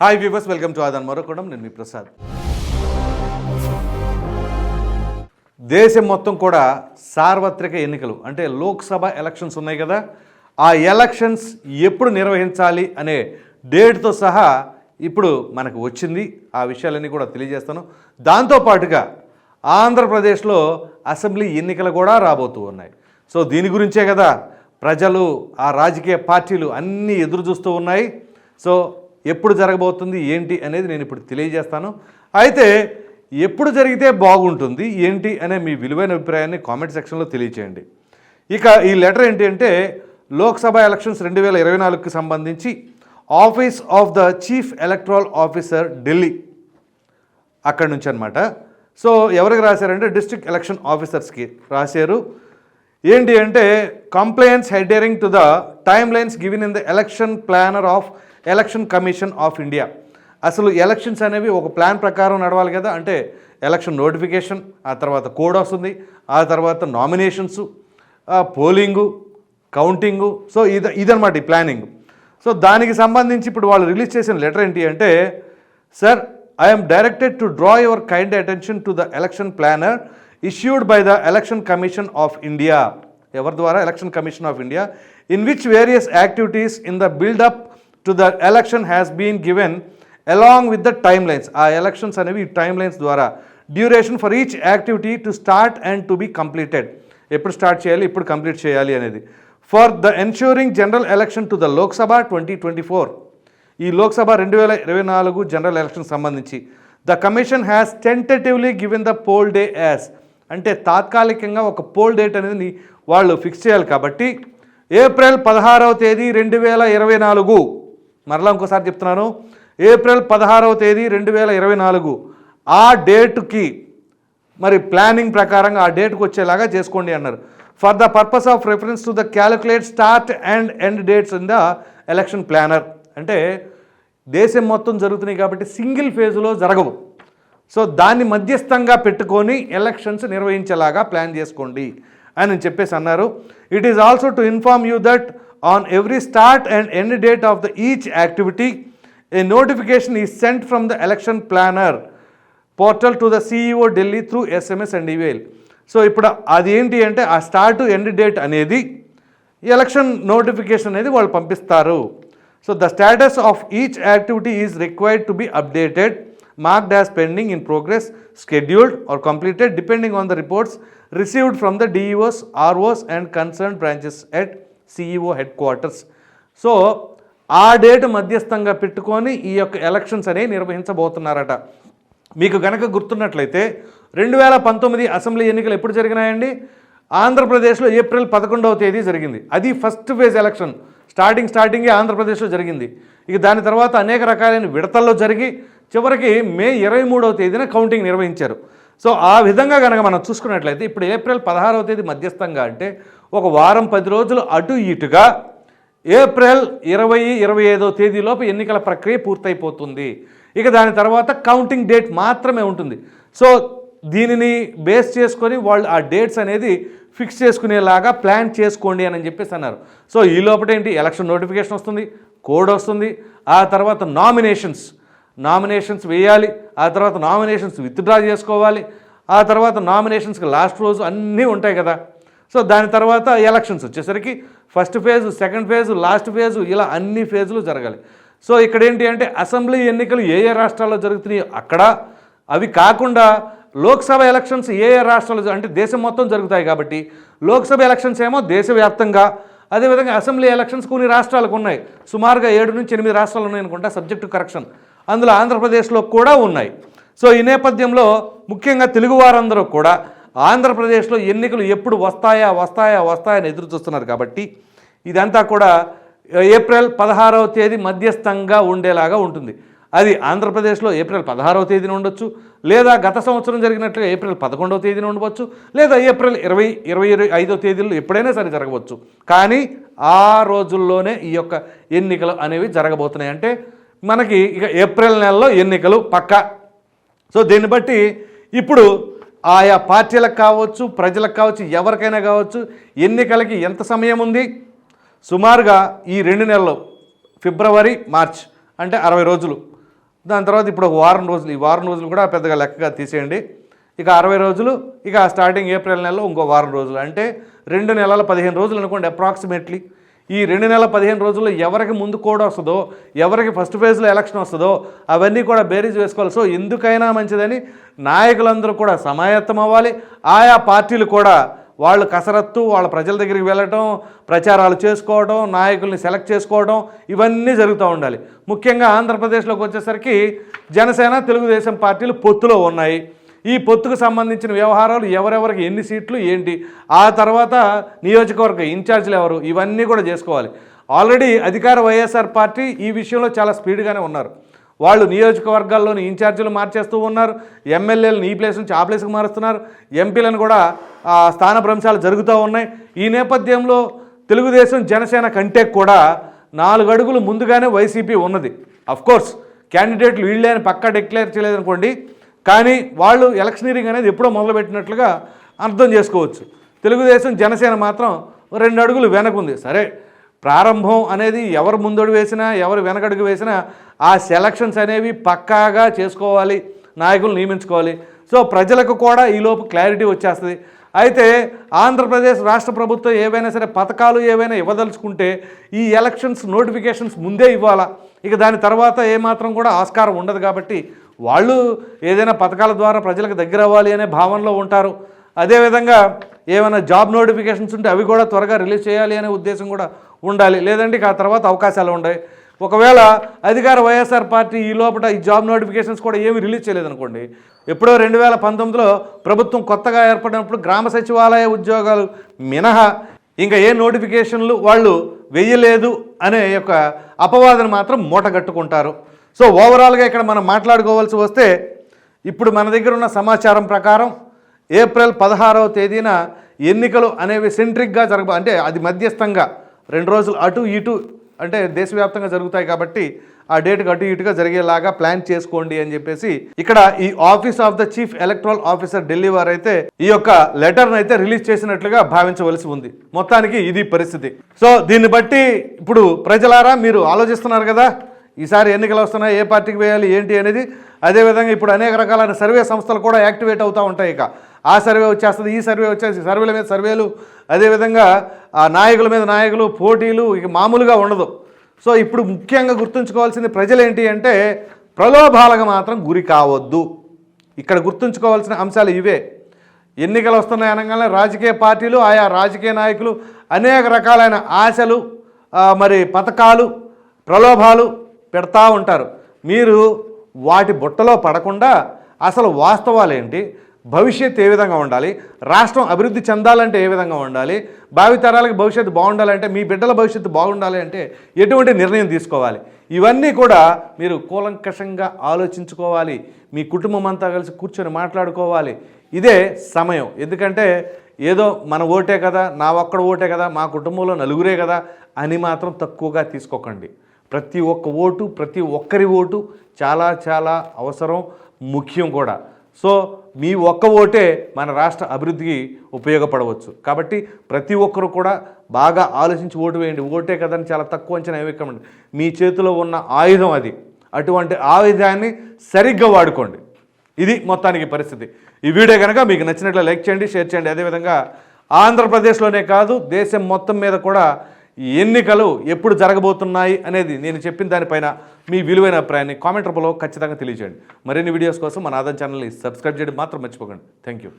Hi viewers welcome to ఆదాన్ మరొకడం నేను మీ ప్రసాద్ దేశం మొత్తం కూడా సార్వత్రిక ఎన్నికలు అంటే లోక్సభ ఎలక్షన్స్ ఉన్నాయి కదా. ఆ ఎలక్షన్స్ ఎప్పుడు నిర్వహించాలి అనే డేట్తో సహా ఇప్పుడు మనకు వచ్చింది. ఆ విషయాలన్నీ కూడా తెలియజేస్తాను. దాంతోపాటుగా ఆంధ్రప్రదేశ్లో అసెంబ్లీ ఎన్నికలు కూడా రాబోతూ ఉన్నాయి. సో దీని గురించే కదా ప్రజలు ఆ రాజకీయ పార్టీలు అన్నీ ఎదురు చూస్తూ ఉన్నాయి. సో ఎప్పుడు జరగబోతుంది ఏంటి అనేది నేను ఇప్పుడు తెలియజేస్తాను. అయితే ఎప్పుడు జరిగితే బాగుంటుంది ఏంటి అనే మీ విలువైన అభిప్రాయాన్ని కామెంట్ సెక్షన్లో తెలియచేయండి. ఇక ఈ లెటర్ ఏంటి అంటే లోక్సభ ఎలక్షన్స్ రెండు వేల ఇరవై నాలుగుకి సంబంధించి office of the chief electoral officer Delhi. అక్కడి నుంచి అనమాట సో ఎవరికి రాశారంటే డిస్ట్రిక్ట్ ఎలక్షన్ ఆఫీసర్స్కి రాశారు. ఏంటి అంటే complaints adhering to the timelines given in the election planner of election commission of India. అసలు ఎలక్షన్స్ అనేవి ఒక ప్లాన్ ప్రకారం నడవాలి కదా. అంటే ఎలక్షన్ నోటిఫికేషన్ ఆ తర్వాత కోడ్ వస్తుంది ఆ తర్వాత నామినేషన్స్ పోలింగు కౌంటింగు. సో ఇది ఇదనమాట ఈ ప్లానింగ్. సో దానికి సంబంధించి ఇప్పుడు వాళ్ళు రిలీజ్ చేసిన లెటర్ ఏంటి అంటే sir I'm directed to draw your kind attention to the election planner issued by the election commission of India ఎవరి ద్వారా? Election commission of India in which various activities in the buildup to the election has been given along with the timelines ఆ elections అనేవి timelines ద్వారా duration for each activity to start and to be completed ఎప్పుడు start చేయాలి ఇప్పుడు complete చేయాలి అనేది. For the ensuring general election to the Lok Sabha twenty twenty four ఈ లోక్సభ రెండు వేల ఇరవై నాలుగు జనరల్ ఎలక్షన్ సంబంధించి. The commission has tentatively given the poll day as అంటే తాత్కాలికంగా ఒక పోల్ డేట్ అనేది వాళ్ళు ఫిక్స్ చేయాలి కాబట్టి ఏప్రిల్ పదహారవ తేదీ రెండు వేల ఇరవై నాలుగు. మరలా ఇంకోసారి చెప్తున్నాను. ఏప్రిల్ పదహారవ తేదీ రెండు వేల ఇరవై నాలుగు. ఆ డేట్కి మరి ప్లానింగ్ ప్రకారంగా ఆ డేట్కి వచ్చేలాగా చేసుకోండి అన్నారు. For the purpose of reference to the calculate start and end dates in the election planner అంటే దేశం మొత్తం జరుగుతున్నాయి కాబట్టి సింగిల్ ఫేజ్లో జరగవు. సో దాన్ని మధ్యస్థంగా పెట్టుకొని ఎలక్షన్స్ నిర్వహించేలాగా ప్లాన్ చేసుకోండి అని చెప్పేసి అన్నారు. It is also to inform you that on every start and end date of the each activity a notification is sent from the election planner portal to the CEO Delhi through SMS and email so ఇప్పుడు అది ఏంటి అంటే ఆ start end date అనేది election notification అనేది వాళ్ళు పంపిస్తారు. So the status of each activity is required to be updated marked as pending in progress scheduled or completed depending on the reports received from the DEOs ROs and concern branches at at headquarters so ఆ date మధ్యస్థంగా పెట్టుకొని ఈ యొక్క elections అనేవి నిర్వహించబోతున్నారట. మీకు గనక గుర్తున్నట్లయితే రెండు వేల పంతొమ్మిది అసెంబ్లీ ఎన్నికలు ఎప్పుడు జరిగినాయండి? ఆంధ్రప్రదేశ్లో ఏప్రిల్ పదకొండవ తేదీ జరిగింది. అది ఫస్ట్ ఫేజ్ ఎలక్షన్ స్టార్టింగ్ స్టార్టింగే ఆంధ్రప్రదేశ్లో జరిగింది. ఇక దాని తర్వాత అనేక రకాలైన విడతల్లో జరిగి చివరికి మే ఇరవై మూడవ తేదీన కౌంటింగ్ నిర్వహించారు. సో ఆ విధంగా కనుక మనం చూసుకున్నట్లయితే ఇప్పుడు ఏప్రిల్ పదహారవ తేదీ మధ్యస్థంగా అంటే ఒక వారం పది రోజులు అటు ఇటుగా ఏప్రిల్ ఇరవై ఇరవై ఐదో తేదీలోపు ఎన్నికల ప్రక్రియ పూర్తయిపోతుంది. ఇక దాని తర్వాత కౌంటింగ్ డేట్ మాత్రమే ఉంటుంది. సో దీనిని బేస్ చేసుకొని వాళ్ళు ఆ డేట్స్ అనేది ఫిక్స్ చేసుకునేలాగా ప్లాన్ చేసుకోండి అని చెప్పేసి అన్నారు. సో ఈ లోపల ఏంటి? ఎలక్షన్ నోటిఫికేషన్ వస్తుంది కోడ్ వస్తుంది. ఆ తర్వాత నామినేషన్స్ నామినేషన్స్ వేయాలి ఆ తర్వాత నామినేషన్స్ విత్డ్రా చేసుకోవాలి ఆ తర్వాత నామినేషన్స్కి లాస్ట్ రోజు అన్నీ ఉంటాయి కదా. సో దాని తర్వాత ఎలక్షన్స్ వచ్చేసరికి first phase second phase last phase ఇలా అన్ని ఫేజ్లు జరగాలి. సో ఇక్కడ ఏంటి అంటే అసెంబ్లీ ఎన్నికలు ఏ ఏ రాష్ట్రాల్లో జరుగుతున్నాయో అక్కడ అవి కాకుండా లోక్సభ ఎలక్షన్స్ ఏ ఏ రాష్ట్రాల్లో అంటే దేశం మొత్తం జరుగుతాయి కాబట్టి లోక్సభ ఎలక్షన్స్ ఏమో దేశవ్యాప్తంగా అదేవిధంగా అసెంబ్లీ ఎలక్షన్స్ కొన్ని రాష్ట్రాలకు ఉన్నాయి. సుమారుగా ఏడు నుంచి ఎనిమిది రాష్ట్రాలు ఉన్నాయి అనుకుంటా సబ్జెక్టు కరెక్షన్. అందులో ఆంధ్రప్రదేశ్లో కూడా ఉన్నాయి. సో ఈ నేపథ్యంలో ముఖ్యంగా తెలుగు వారందరూ కూడా ఆంధ్రప్రదేశ్లో ఎన్నికలు ఎప్పుడు వస్తాయా వస్తాయా వస్తాయని ఎదురు చూస్తున్నారు కాబట్టి ఇదంతా కూడా ఏప్రిల్ పదహారవ తేదీ మధ్యస్థంగా ఉండేలాగా ఉంటుంది. అది ఆంధ్రప్రదేశ్లో ఏప్రిల్ పదహారవ తేదీన ఉండొచ్చు లేదా గత సంవత్సరం జరిగినట్లుగా ఏప్రిల్ పదకొండవ తేదీన ఉండవచ్చు లేదా ఏప్రిల్ ఇరవై ఇరవై ఇరవై ఐదో తేదీలో ఎప్పుడైనా సరే జరగవచ్చు. కానీ ఆ రోజుల్లోనే ఈ యొక్క ఎన్నికలు అనేవి జరగబోతున్నాయి అంటే మనకి ఇక ఏప్రిల్ నెలలో ఎన్నికలు పక్కా. సో దీన్ని బట్టి ఇప్పుడు ఆయా పార్టీలకు కావచ్చు ప్రజలకు కావచ్చు ఎవరికైనా కావచ్చు ఎన్నికలకి ఎంత సమయం ఉంది? సుమారుగా ఈ రెండు నెలలు ఫిబ్రవరి మార్చ్ అంటే అరవై రోజులు. దాని తర్వాత ఇప్పుడు ఒక వారం రోజులు ఈ వారం రోజులు కూడా పెద్దగా లెక్కగా తీసేయండి. ఇక అరవై రోజులు ఇక స్టార్టింగ్ ఏప్రిల్ నెలలో ఇంకో వారం రోజులు. అంటే రెండు నెలల పదిహేను రోజులు అనుకోండి అప్రాక్సిమేట్లీ ఈ రెండు నెలల పదిహేను రోజుల్లో ఎవరికి ముందు కోడ్ వస్తుందో ఎవరికి ఫస్ట్ ఫేజ్లో ఎలక్షన్ వస్తుందో అవన్నీ కూడా బేరీజ్ వేసుకోవాలి. సో ఎందుకైనా మంచిదని నాయకులందరూ కూడా సమాయత్తం అవ్వాలి. ఆయా పార్టీలు కూడా వాళ్ళు కసరత్తు వాళ్ళ ప్రజల దగ్గరికి వెళ్ళటం ప్రచారాలు చేసుకోవడం నాయకుల్ని సెలెక్ట్ చేసుకోవడం ఇవన్నీ జరుగుతూ ఉండాలి. ముఖ్యంగా ఆంధ్రప్రదేశ్లోకి వచ్చేసరికి జనసేన తెలుగుదేశం పార్టీలు పొత్తులో ఉన్నాయి. ఈ పొత్తుకు సంబంధించిన వ్యవహారాలు ఎవరెవరికి ఎన్ని సీట్లు ఏంటి? ఆ తర్వాత నియోజకవర్గ ఇన్ఛార్జీలు ఎవరు? ఇవన్నీ కూడా చేసుకోవాలి. ఆల్రెడీ అధికార వైఎస్ఆర్ పార్టీ ఈ విషయంలో చాలా స్పీడ్గానే ఉన్నారు. వాళ్ళు నియోజకవర్గాల్లోని ఇన్ఛార్జీలు మార్చేస్తూ ఉన్నారు. ఎమ్మెల్యేలను ఈ ప్లేస్ నుంచి ఆ ప్లేస్కి మారుస్తున్నారు. ఎంపీలను కూడా స్థానభ్రంశాలు జరుగుతూ ఉన్నాయి. ఈ నేపథ్యంలో తెలుగుదేశం జనసేన కంటే కూడా నాలుగు అడుగులు ముందుగానే వైసీపీ ఉన్నది. అఫ్కోర్స్ క్యాండిడేట్లు వీళ్ళే అని పక్కా డిక్లేర్ చేయలేదనుకోండి కానీ వాళ్ళు ఎలక్షనీరింగ్ అనేది ఎప్పుడో మొదలుపెట్టినట్లుగా అర్థం చేసుకోవచ్చు. తెలుగుదేశం జనసేన మాత్రం రెండు అడుగులు వెనకుంది సరే ప్రారంభం అనేది ఎవరు ముందడుగు వేసినా ఎవరు వెనకడుగు వేసినా ఆ సెలక్షన్స్ అనేవి పక్కాగా చేసుకోవాలి నాయకులు నియమించుకోవాలి. సో ప్రజలకు కూడా ఈలోపు క్లారిటీ వచ్చేస్తుంది. అయితే ఆంధ్రప్రదేశ్ రాష్ట్ర ప్రభుత్వం ఏవైనా సరే పథకాలు ఏవైనా ఇవ్వదలుచుకుంటే ఈ ఎలక్షన్స్ నోటిఫికేషన్స్ ముందే ఇవ్వాలా? ఇక దాని తర్వాత ఏమాత్రం కూడా ఆస్కారం ఉండదు కాబట్టి వాళ్ళు ఏదైనా పథకాల ద్వారా ప్రజలకు దగ్గర అవ్వాలి అనే భావనలో ఉంటారు. అదేవిధంగా ఏమైనా జాబ్ నోటిఫికేషన్స్ ఉంటే అవి కూడా త్వరగా రిలీజ్ చేయాలి అనే ఉద్దేశం కూడా ఉండాలి. లేదంటే ఆ తర్వాత అవకాశాలు ఉన్నాయి ఒకవేళ అధికార వైఎస్ఆర్ పార్టీ ఈ లోపల ఈ జాబ్ నోటిఫికేషన్స్ కూడా ఏమీ రిలీజ్ చేయలేదనుకోండి ఎప్పుడో రెండు వేల పంతొమ్మిదిలో ప్రభుత్వం కొత్తగా ఏర్పడినప్పుడు గ్రామ సచివాలయ ఉద్యోగాలు మినహా ఇంకా ఏ నోటిఫికేషన్లు వాళ్ళు వెయ్యలేదు అనే యొక్క అపవాదను మాత్రం మూటగట్టుకుంటారు. సో ఓవరాల్గా ఇక్కడ మనం మాట్లాడుకోవాల్సి వస్తే ఇప్పుడు మన దగ్గర ఉన్న సమాచారం ప్రకారం ఏప్రిల్ పదహారవ తేదీన ఎన్నికలు అనేవి సెంట్రిక్గా జరగ అంటే అది మధ్యస్థంగా రెండు రోజులు అటు ఇటు అంటే దేశవ్యాప్తంగా జరుగుతాయి కాబట్టి ఆ డేట్కి అటు ఇటుగా జరిగేలాగా ప్లాన్ చేసుకోండి అని చెప్పేసి ఇక్కడ ఈ office of the chief electoral officer Delhi వారు అయితే ఈ యొక్క లెటర్ను అయితే రిలీజ్ చేసినట్లుగా భావించవలసి ఉంది. మొత్తానికి ఇది పరిస్థితి. సో దీన్ని బట్టి ఇప్పుడు ప్రజలారా మీరు ఆలోచిస్తున్నారు కదా ఈసారి ఎన్నికలు వస్తున్నాయి ఏ పార్టీకి వేయాలి ఏంటి అనేది. అదేవిధంగా ఇప్పుడు అనేక రకాలైన సర్వే సంస్థలు కూడా యాక్టివేట్ అవుతూ ఉంటాయి ఇక. ఆ సర్వే వచ్చేస్తుంది ఈ సర్వే వచ్చేసి సర్వేల మీద సర్వేలు. అదేవిధంగా ఆ నాయకుల మీద నాయకులు పోటీలు ఇక మామూలుగా ఉండదు. సో ఇప్పుడు ముఖ్యంగా గుర్తుంచుకోవాల్సింది ప్రజలు ఏంటి అంటే ప్రలోభాలకు మాత్రం గురి కావద్దు. ఇక్కడ గుర్తుంచుకోవాల్సిన అంశాలు ఇవే. ఎన్నికలు వస్తున్నాయి అనగానే రాజకీయ పార్టీలు ఆయా రాజకీయ నాయకులు అనేక రకాలైన ఆశలు మరి పథకాలు ప్రలోభాలు పెడతా ఉంటారు. మీరు వాటి బుట్టలో పడకుండా అసలు వాస్తవాలు ఏంటి? భవిష్యత్తు ఏ విధంగా ఉండాలి? రాష్ట్రం అభివృద్ధి చెందాలంటే ఏ విధంగా ఉండాలి? భావితరాలకు భవిష్యత్తు బాగుండాలంటే మీ బిడ్డల భవిష్యత్తు బాగుండాలి అంటే ఎటువంటి నిర్ణయం తీసుకోవాలి? ఇవన్నీ కూడా మీరు కూలంకషంగా ఆలోచించుకోవాలి. మీ కుటుంబం అంతా కలిసి కూర్చొని మాట్లాడుకోవాలి. ఇదే సమయం. ఎందుకంటే ఏదో మన ఓటే కదా నా ఒక్కడ ఓటే కదా మా కుటుంబంలో నలుగురే కదా అని మాత్రం తక్కువగా తీసుకోకండి. ప్రతి ఒక్క ఓటు ప్రతి ఒక్కరి ఓటు చాలా చాలా అవసరం ముఖ్యం కూడా. సో మీ ఒక్క ఓటే మన రాష్ట్ర అభివృద్ధికి ఉపయోగపడవచ్చు. కాబట్టి ప్రతి ఒక్కరు కూడా బాగా ఆలోచించి ఓటు వేయండి. ఓటే కదని చాలా తక్కువ అంచనా వేయకండి. మీ చేతిలో ఉన్న ఆయుధం అది. అటువంటి ఆయుధాన్ని సరిగ్గా వాడుకోండి. ఇది మొత్తానికి పరిస్థితి. ఈ వీడియో కనుక మీకు నచ్చినట్లు లైక్ చేయండి షేర్ చేయండి. అదేవిధంగా ఆంధ్రప్రదేశ్లోనే కాదు దేశం మొత్తం మీద కూడా ఈ ఎన్నికలు ఎప్పుడు జరగబోతున్నాయి అనేది నేను చెప్పిన దానిపైన మీ విలువైన అభిప్రాయాన్ని కామెంట్ రూపంలో ఖచ్చితంగా తెలియజేయండి. మరిన్ని వీడియోస్ కోసం మన ఆదాయం ఛానల్ని సబ్స్క్రైబ్ చేయడం మాత్రం మర్చిపోకండి. Thank you